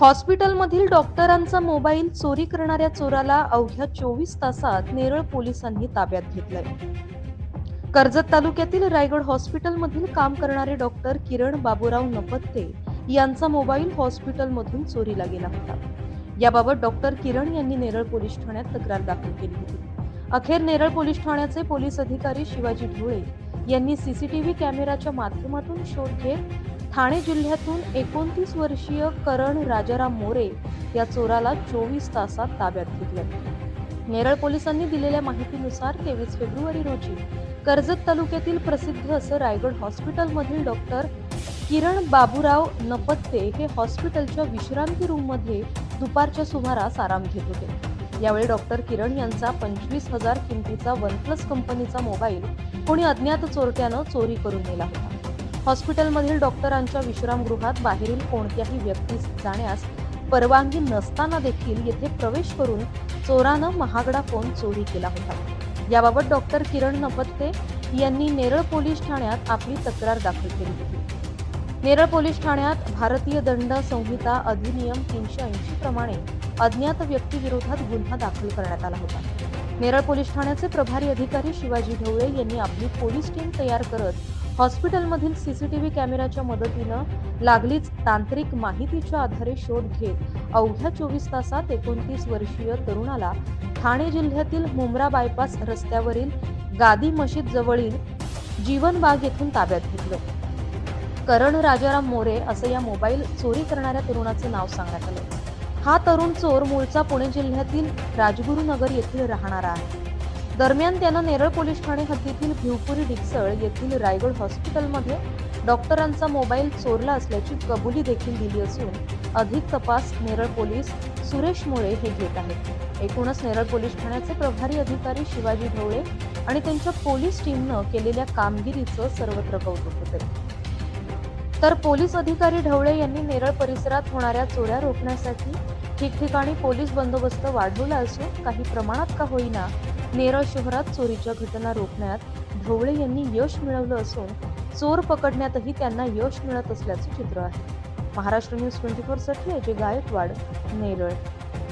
हॉस्पिटलमधील डॉक्टरांचा मोबाईल चोरी करणाऱ्या चोराला अवघ्या चोवीस तासात नेरळ पोलिसांनी ताब्यात घेतलंय. कर्जत तालुक्यातील रायगड हॉस्पिटलमधील काम करणारे डॉक्टर किरण बाबूराव नपत्ते यांचा मोबाईल हॉस्पिटलमधून चोरीला गेला होता. याबाबत डॉक्टर किरण यांनी नेरळ पोलीस ठाण्यात तक्रार दाखल केली होती. अखेर नेरळ पोलीस ठाण्याचे पोलीस अधिकारी शिवाजी ढोळे यांनी सीसीटीव्ही कॅमेराच्या माध्यमातून शोध घेत ठाणे जिल्ह्यातून एकोणतीस वर्षीय करण राजाराम मोरे या चोराला चोवीस तासात ताब्यात घेतले. नेरळ पोलिसांनी दिलेल्या माहितीनुसार तेवीस फेब्रुवारी रोजी कर्जत तालुक्यातील प्रसिद्ध असं रायगड हॉस्पिटलमधील डॉक्टर किरण बाबूराव नपत्ते हे हॉस्पिटलच्या विश्रांती रूममध्ये दुपारच्या सुमारास आराम घेत होते. यावेळी डॉक्टर किरण यांचा पंचवीस हजार किमतीचा वन प्लस कंपनीचा मोबाईल कोणी अज्ञात चोरट्यानं चोरी करून नेला होता. हॉस्पिटलमधील डॉक्टरांच्या विश्रामगृहात बाहेरील कोणत्याही व्यक्तीस जाण्यास परवानगी नसताना देखील येथे प्रवेश करून चोरानं महागडा फोन चोरी केला होता. याबाबत डॉक्टर किरण नपत्ते यांनी नेरळ पोलीस ठाण्यात आपली तक्रार दाखल केली होती. नेरळ पोलीस ठाण्यात भारतीय दंड संहिता अधिनियम तीनशे ऐंशी प्रमाणे अज्ञात व्यक्तीविरोधात गुन्हा दाखल करण्यात आला होता. नेरळ पोलीस ठाण्याचे प्रभारी अधिकारी शिवाजी ढवळे यांनी आपली पोलीस टीम तयार करत हॉस्पिटलमधील सीसीटीव्ही कॅमेऱ्याच्या मदतीनं लागलीच तांत्रिक माहितीच्या आधारे शोध घेत अवघ्या चोवीस तासात एकोणतीस वर्षीय तरुणाला ठाणे जिल्ह्यातील मुंब्रा बायपास रस्त्यावरील गादी मशीद जवळील जीवन बाग येथून ताब्यात घेतलं. करण राजाराम मोरे असं या मोबाईल चोरी करणाऱ्या तरुणाचं नाव सांगण्यात आलं. हा तरुण चोर मूळचा पुणे जिल्ह्यातील राजगुरुनगर येथील राहणारा आहे. दरम्यान त्यानं नेरळ पोलीस ठाणे हद्दीतील भिवपुरी डिकसळ येथील रायगड हॉस्पिटलमध्ये डॉक्टरांचा मोबाईल चोरला असल्याची कबुली देखील दिली असून अधिक तपास नेरळ पोलीस सुरेश मुळे हे घेत आहेत. एकूणच नेरळ पोलीस ठाण्याचे प्रभारी अधिकारी शिवाजी ढवळे आणि त्यांच्या पोलीस टीमनं केलेल्या कामगिरीचं सर्वत्र कौतुक होते तर पोलीस अधिकारी ढवळे यांनी नेरळ परिसरात होणाऱ्या चोऱ्या रोखण्यासाठी ठिकठिकाणी पोलीस बंदोबस्त वाढवला असून काही प्रमाणात का होईना नेरळ शहरात चोरीच्या घटना रोखण्यात ढवळे यांनी यश मिळवलं असून चोर पकडण्यातही त्यांना यश मिळत असल्याचं चित्र आहे. महाराष्ट्र न्यूज ट्वेंटी फोरसाठी अजय गायकवाड नेरळ.